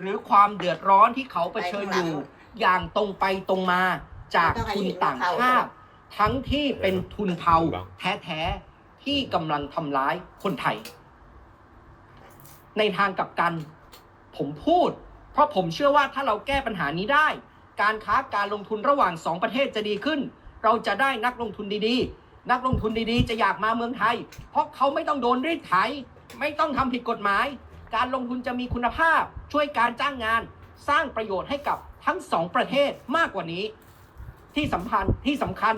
หรือความเดือดร้อนที่เขาเผชิญอยู่อย่างตรงไปตรงมาจากทุนต่างชาติทั้งที่เป็นทุนเทาแท้ๆที่กำลังทำร้ายคนไทย ในทางกลับกัน ผมพูด เพราะผมเชื่อว่าถ้าเราแก้ปัญหานี้ได้ การค้าการลงทุนระหว่างสองประเทศจะดีขึ้น เราจะได้นักลงทุนดีๆ นักลงทุนดีๆ จะอยากมาเมืองไทย เพราะเขาไม่ต้องโดนรีดไถไม่ต้องทำผิดกฎหมาย การลงทุนจะมีคุณภาพ ช่วยการจ้างงานสร้างประโยชน์ให้กับทั้งสองประเทศมากกว่านี้ ที่สำคัญที่สำคัญ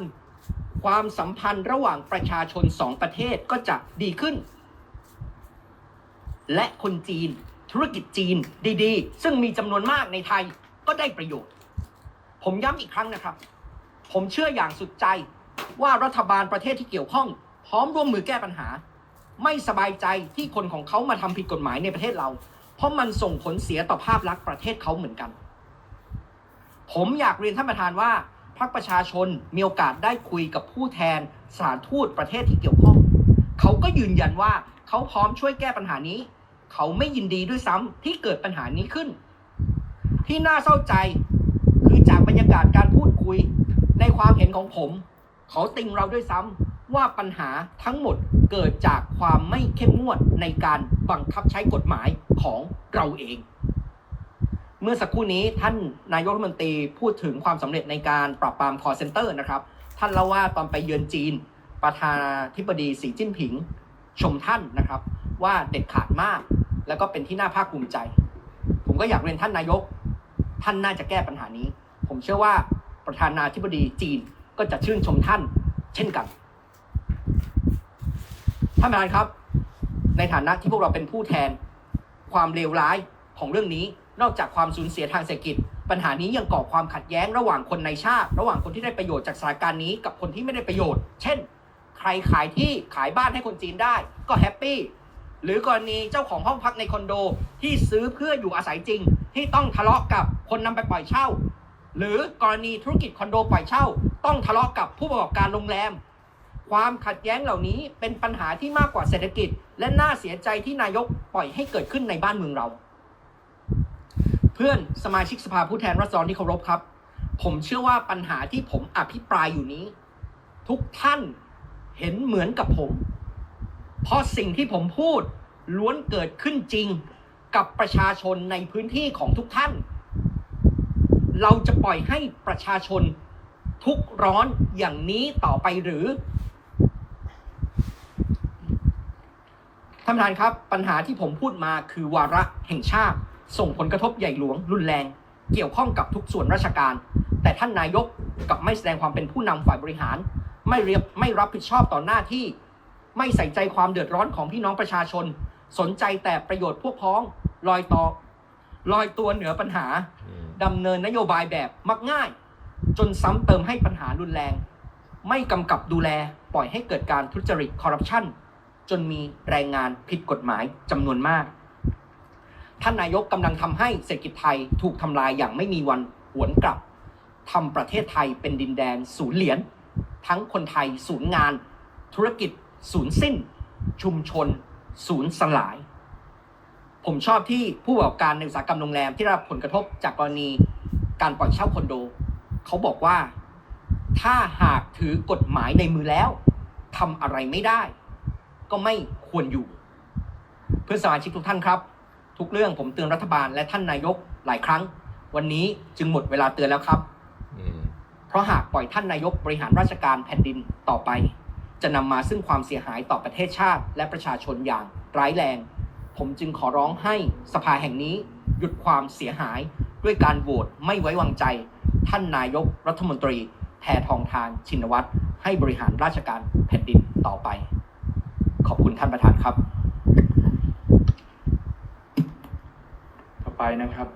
ความสัมพันธ์ระหว่างประชาชนสองประเทศก็จะดีขึ้น และคนจีน ธุรกิจจีนดีๆ ซึ่งมีจำนวนมากในไทยก็ได้ประโยชน์ ผมย้ำอีกครั้งนะครับ ผมเชื่ออย่างสุดใจว่ารัฐบาลประเทศที่เกี่ยวข้อง พร้อมร่วมมือแก้ปัญหา ไม่สบายใจที่คนของเขามาทำผิดกฎหมายในประเทศเรา ราะมันส่งผลเสียต่อภาพลักษณ์ประเทศเขาเหมือนกัน ผมอยากเรียนท่านประธานว่าพรรคประชาชนมีโอกาสได้คุยกับผู้แทนสถานทูตประเทศที่เกี่ยวข้อง เขาก็ยืนยันว่าเขาพร้อมช่วยแก้ปัญหานี้ เขาไม่ยินดีด้วยซ้ำที่เกิดปัญหานี้ขึ้น ที่น่าเศร้าใจคือจากบรรยากาศการพูดคุยในความเห็นของผม เขาติงเราด้วยซ้ำว่าปัญหาทั้งหมด เกิดจากความไม่เข้มงวดในการบังคับใช้กฎหมายของเราเอง เมื่อสักครู่นี้ท่านนายกรัฐมนตรีพูดถึงความสำเร็จในการปราบปราม call center นะครับ ท่านเล่าว่าตอนไปเยือนจีน ประธานาธิบดีสีจิ้นผิง ชมท่านนะครับ ว่าเด็ดขาดมาก แล้วก็เป็นที่น่าภาคภูมิใจ ผมก็อยากเรียนท่านนายก ท่านน่าจะแก้ปัญหานี้ ผมเชื่อว่าประธานาธิบดีจีนก็จะชื่นชมท่าน เช่นกัน ท่านประธานครับ ในฐานะที่พวกเราเป็นผู้แทนความเลวร้ายของเรื่องนี้ นอกจากความสูญเสียทางเศรษฐกิจ ปัญหานี้ยังก่อความขัดแย้งระหว่างคนในชาติ ระหว่างคนที่ได้ประโยชน์จากสถานการณ์นี้กับคนที่ไม่ได้ประโยชน์ เช่น ใครขายที่ขายบ้านให้คนจีนได้ ก็แฮปปี้หรือกรณีเจ้าของห้องพักในคอนโดที่ซื้อเพื่ออยู่อาศัยจริง ที่ต้องทะเลาะกับคนนำไปปล่อยเช่า หรือกรณีธุรกิจคอนโดปล่อยเช่า ต้องทะเลาะกับผู้ประกอบการโรงแรม ความขัดแย้งเหล่านี้เป็นปัญหาที่มากกว่าเศรษฐกิจ และน่าเสียใจที่นายกปล่อยให้เกิดขึ้นในบ้านเมืองเรา เพื่อนสมาชิกสภาผู้แทนราษฎรที่เคารพครับ ผมเชื่อว่าปัญหาที่ผมอภิปรายอยู่นี้ ทุกท่านเห็นเหมือนกับผม เพราะสิ่งที่ผมพูดล้วนเกิดขึ้นจริงกับประชาชนในพื้นที่ของทุกท่าน เราจะปล่อยให้ประชาชนทุกร้อนอย่างนี้ต่อไปหรือ ท่านประธานครับปัญหาที่ผมพูดมาคือวาระแห่งชาติ ส่งผลกระทบใหญ่หลวง รุนแรง เกี่ยวข้องกับทุกส่วนราชการ แต่ท่านนายกกลับไม่แสดงความเป็นผู้นำฝ่ายบริหาร ไม่เรียบไม่รับผิดชอบต่อหน้าที่ ไม่ใส่ใจความเดือดร้อนของพี่น้องประชาชน สนใจแต่ประโยชน์พวกพ้องลอยต่อลอยตัวเหนือปัญหาดำเนินนโยบายแบบมักง่าย จนซ้ำเติมให้ปัญหารุนแรง ไม่กำกับดูแลปล่อยให้เกิดการทุจริตคอร์รัปชัน จนมีแรงงานผิดกฎหมายจำนวนมาก ท่านนายกกำลังทำให้เศรษฐกิจไทยถูกทำลายอย่างไม่มีวันหวนกลับทำประเทศไทยเป็นดินแดนศูนย์เหรียญทั้งคนไทยศูนย์งาน ธุรกิจศูนย์สิ้น ชุมชนศูนย์สลาย ผมชอบที่ผู้ประกอบการในอุตสาหกรรมโรงแรมที่ได้รับผลกระทบจากกรณีการปล่อยเช่าคอนโด เขาบอกว่า ถ้าหากถือกฎหมายในมือแล้วทำอะไรไม่ได้ ก็ไม่ควรอยู่ เพื่อนสมาชิกทุกท่านครับ ทุกเรื่องผมเตือนรัฐบาลและท่านนายกหลายครั้ง วันนี้จึงหมดเวลาเตือนแล้วครับเพราะหากปล่อยท่านนายกบริหารราชการแผ่นดินต่อไป จะนำมาซึ่งความเสียหายต่อประเทศชาติ และประชาชนอย่างร้ายแรง ผมจึงขอร้องให้สภาแห่งนี้หยุดความเสียหายด้วยการโหวตไม่ไว้วางใจ ท่านนายกรัฐมนตรีแพทองทานชินวัตรให้บริหารราชการแผ่นดินต่อไป ขอบคุณท่านประธานครับ ต่อไปนะครับ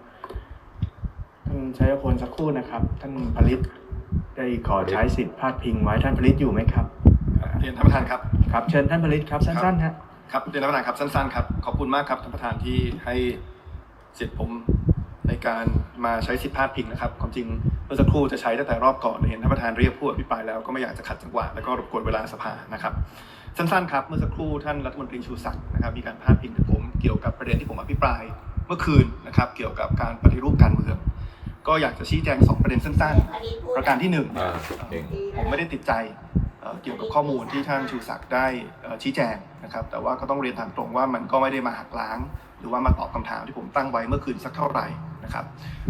ท่านชัยพลสักครู่นะครับ ท่านผลิตได้ขอใช้สิทธิ์พาดพิงไว้ท่านผลิตอยู่ไหมครับเรียนท่านประธานครับ ครับ เชิญท่านผลิตครับสั้นๆฮะครับเรียนท่านประธานครับสั้นๆครับขอบคุณมากครับท่านประธานที่ให้สิทธิ์ผมในการมาใช้สิทธิพาดพิงนะครับ ความจริงเมื่อสักครู่จะใช้ตั้งแต่รอบก่อนเห็นท่านประธานเรียกผู้อภิปรายแล้วก็ไม่อยากจะขัดจังหวะแล้วก็รบกวนเวลาสภานะครับ สั้นๆครับเมื่อสักครู่ท่านรัฐมนตรีชูศักดิ์นะครับมีการพาดพิงถึงผมเกี่ยวกับประเด็นที่ผมอภิปรายเมื่อคืนนะครับเกี่ยวกับการปฏิรูปการเมือง ก็อยากจะชี้แจงสองประเด็นสั้นๆ ประการที่หนึ่งอ่าเก่งผมไม่ได้ติดใจเอ่อเกี่ยวกับข้อมูลที่ท่านชูศักดิ์ได้เอ่อชี้แจงนะครับแต่ว่าก็ต้องเรียนตามตรงว่ามันก็ไม่ได้มาหักล้าง หรือว่ามาตอบคำถามที่ผมตั้งไว้เมื่อคืนสักเท่าไหร่นะครับ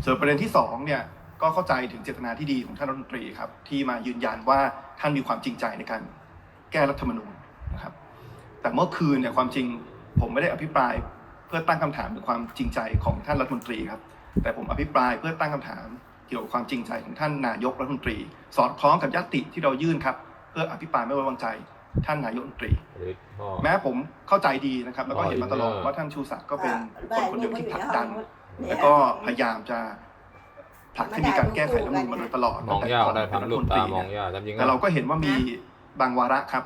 ส่วนประเด็นที่สองเนี่ยก็เข้าใจถึงเจตนาที่ดีของท่านรัฐมนตรีครับที่มายืนยันว่าท่านมีความจริงใจในการแก้รัฐธรรมนูญ นะครับ แต่เมื่อคืนเนี่ยความจริงผมไม่ได้อภิปรายเพื่อตั้งคำถามถึงความจริงใจของท่านรัฐมนตรีครับ แต่ผมอภิปรายเพื่อตั้งคำถามเกี่ยวกับความจริงใจของท่านนายกรัฐมนตรี สอดคล้องกับยติที่เรายื่นครับ เพื่ออภิปรายไม่ไว้วางใจท่านนายกรัฐมนตรี แม้ผมเข้าใจดีนะครับ แล้วก็เห็นมาตลอดว่าท่านชูศักดิ์ก็เป็นคนคนหนึ่งที่ผลักดัน แล้วก็พยายามจะผลักให้มีการแก้ไขรัฐธรรมนูญมาโดยตลอดมองยากได้ทั้งรูปตามองยากแต่จริงๆแต่เราก็เห็นว่ามีบางวาระครับ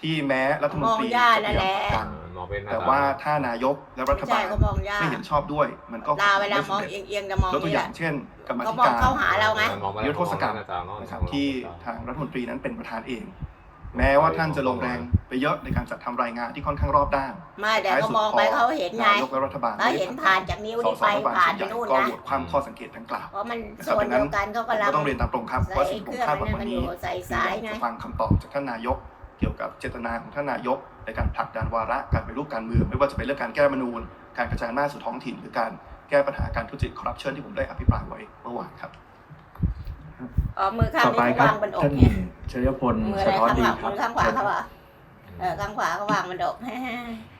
ที่แม้รัฐมนตรีมองยากจะพยายามผลักดันมองเป็นหน้แต่ว่าถ้านายกและรัฐใช่บาลก็มองยากไม่เห็นชอบด้วย มันก็ตาเวลาไม่มองสำเร็จเอียงๆจะมองยกตัวนี่อแหย่าละงเช่นกรรมาเขาธิมองการเข้าหาเราไงมองไม่ได้นิรโทษกรรมหน้าตาเนอะนะครับที่ทางรัฐมนตรีนั้นเป็นประธานเอง แม้ว่าท่านจะลงแรงไปเยอะในการจัดทำรายงานที่ค่อนข้างรอบด้านไม่แต่เขามองไปเขาเห็นไงนายกและรัฐบาลเขาเห็นผ่านจากนิ้วสนี่สไปรัฐบาลผ่านส่วนไปใหญ่นู่นก็นะโหวตความข้อสังเกตดังกล่าวเพราะมันส่วนเดียวกันเขาผมกำลังก็ต้องเรียนตามตรงครับใส่ว่าสิ่งที่ผมคาดหวังวันนี้เครื่องมันใส่สายไงจะฟังคำตอบจากท่านนายกเกี่ยวกับเจตนาของท่านนายก ในการผลักดันวาระการไปฏิรูปการเมือง ไม่ว่าจะเป็นเรื่องการแก้รัฐธรรมนูญ การกระจายอำนาจสู่ท้องถิ่น หรือการแก้ปัญหาการทุจริตคอร์รัปชันที่ผมได้อภิปรายไว้เมื่อวานครับอ๋อมือข้างต่อนี้ไปเขาครับวางบนอกท่านเนี่ยชัยพลมืออะสะไรท้อนข้างดีหลังครับมือข้างขวาเขาอะเออข้างขวาเขาวางบนอก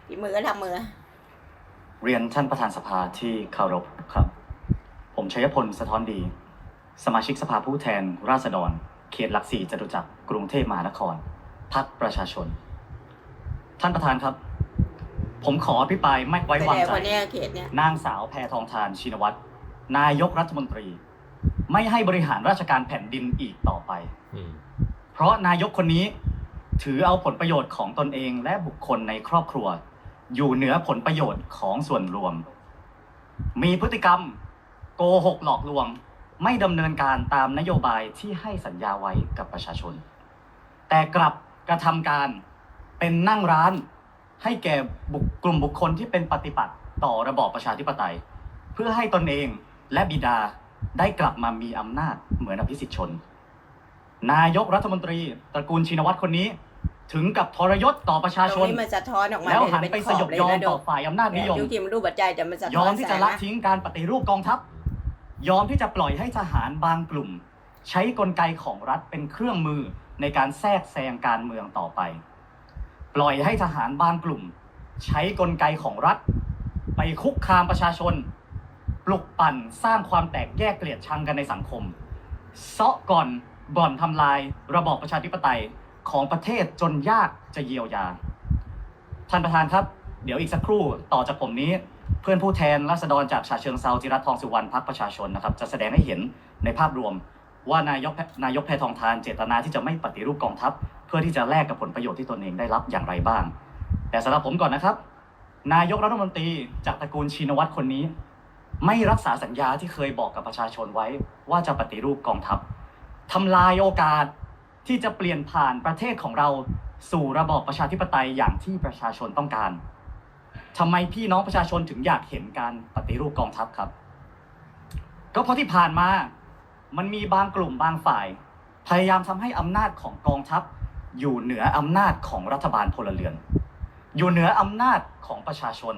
ที่มือก็ทำมือ เรียนท่านประธานสภาที่เคารพครับ ผมชัยพลสะท้อนดี สมาชิกสภาผู้แทนราษฎร เขตหลักสี่จตุจักรกรุงเทพมหานคร พรรคประชาชน ท่านประธานครับ ผมขออภิปรายไม่ไว้ไปวางแดกใจคนเนี้ยเขตเนี้ยนางสาวแพทองทานชินวัตรนายกรัฐมนตรี ไม่ให้บริหารราชการแผ่นดินอีกต่อไปอืมเพราะนายกคนนี้ถือเอาผลประโยชน์ของตนเองและบุคคลในครอบครัว อยู่เหนือผลประโยชน์ของส่วนรวม มีพฤติกรรมโกหกหลอกลวง ไม่ดำเนินการตามนโยบายที่ให้สัญญาไว้กับประชาชน แต่กลับ กระทำการเป็นนั่งร้าน ให้แก่บุคกลุ่มบุคคลที่เป็นปฏิปักษ์ต่อระบอบประชาธิปไตย เพื่อให้ตนเองและบิดาได้กลับมามีอำนาจเหมือนอภิสิทธิชน นายกรัฐมนตรีตระกูลชินวัตรคนนี้ ถึงกับทรยศต่อประชาตรชงนนี้มันสะท้อนออกมาแล้วเลยหันเป็นไปขสอยบบเลยยอมนะดูต่อฝ่ายอำนาจนิยมยุทีมรูปบัตรใจจะมันสะท้อนยอมที่จะละแสงนทิ้งการปฏิรูปกองทัพ ยอมที่จะปล่อยให้ทหารบางกลุ่ม ใช้กลไกของรัฐเป็นเครื่องมือ ในการแทรกแซงการเมืองต่อไป ปล่อยให้ทหารบางกลุ่ม ใช้กลไกของรัฐ ไปคุกคามประชาชน ปลุกปั่นสร้างความแตกแยกเกลียดชังกันในสังคม เซาะก่อนบ่อนทำลายระบอบประชาธิปไตยของประเทศจนยากจะเยียวยา ท่านประธานครับ เดี๋ยวอีกสักครู่ต่อจากผมนี้ เพื่อนผู้แทนราษฎรจากฉะเชิงเซาจิรัตทองสุวรรณพักประชาชนนะครับ จะแสดงให้เห็นในภาพรวม ว่านายกนายกแพทองทานเจตนาที่จะไม่ปฏิรูปกองทัพ เพื่อที่จะแลกกับผลประโยชน์ที่ตนเองได้รับอย่างไรบ้าง แต่สำหรับผมก่อนนะครับ นายกรัฐมนตรีจากตระกูลชินวัตรคนนี้ ไม่รักษาสัญญาที่เคยบอกกับประชาชนไว้ว่าจะปฏิรูปกองทัพทำลายโอกาสที่จะเปลี่ยนผ่านประเทศของเราสู่ระบอบประชาธิปไตยอย่างที่ประชาชนต้องการทำไมพี่น้องประชาชนถึงอยากเห็นการปฏิรูปกองทัพครับ ก็เพราะที่ผ่านมา มันมีบางกลุ่มบางฝ่าย พยายามทำให้อำนาจของกองทัพ อยู่เหนืออำนาจของรัฐบาลพลเรือน อยู่เหนืออำนาจของประชาชน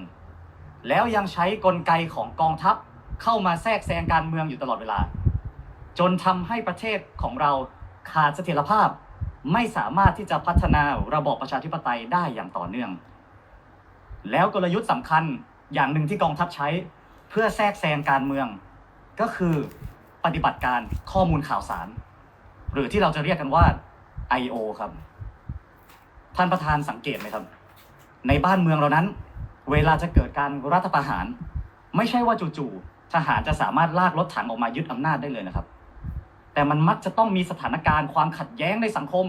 แล้วยังใช้กลไกของกองทัพเข้ามาแทรกแซงการเมืองอยู่ตลอดเวลา จนทำให้ประเทศของเราขาดเสถียรภาพ ไม่สามารถที่จะพัฒนาระบอบประชาธิปไตยได้อย่างต่อเนื่อง แล้วกลยุทธ์สำคัญอย่างหนึ่งที่กองทัพใช้ เพื่อแทรกแซงการเมือง ก็คือ ปฏิบัติการข้อมูลข่าวสาร หรือที่เราจะเรียกกันว่า I.O. ครับ ท่านประธานสังเกตไหมครับ ในบ้านเมืองเรานั้น เวลาจะเกิดการรัฐประหาร ไม่ใช่ว่าจู่ๆทหารจะสามารถลากรถถังออกมายึดอำนาจได้เลยนะครับ แต่มันมักจะต้องมีสถานการณ์ความขัดแย้งในสังคม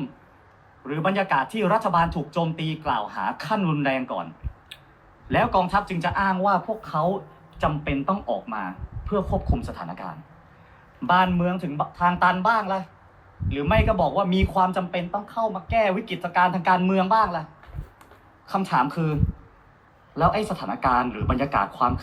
หรือบรรยากาศที่รัฐบาลถูกโจมตีกล่าวหาขั้นรุนแรงก่อน แล้วกองทัพจึงจะอ้างว่าพวกเขาจำเป็นต้องออกมาเพื่อควบคุมสถานการณ์ บ้านเมืองถึงทางตันบ้างละหรือไม่ก็บอกว่ามีความจำเป็นต้องเข้ามาแก้วิกฤตการณ์ทางการเมืองบ้างละคำถามคือ แล้วไอ้สถานการณ์หรือบรรยากาศความ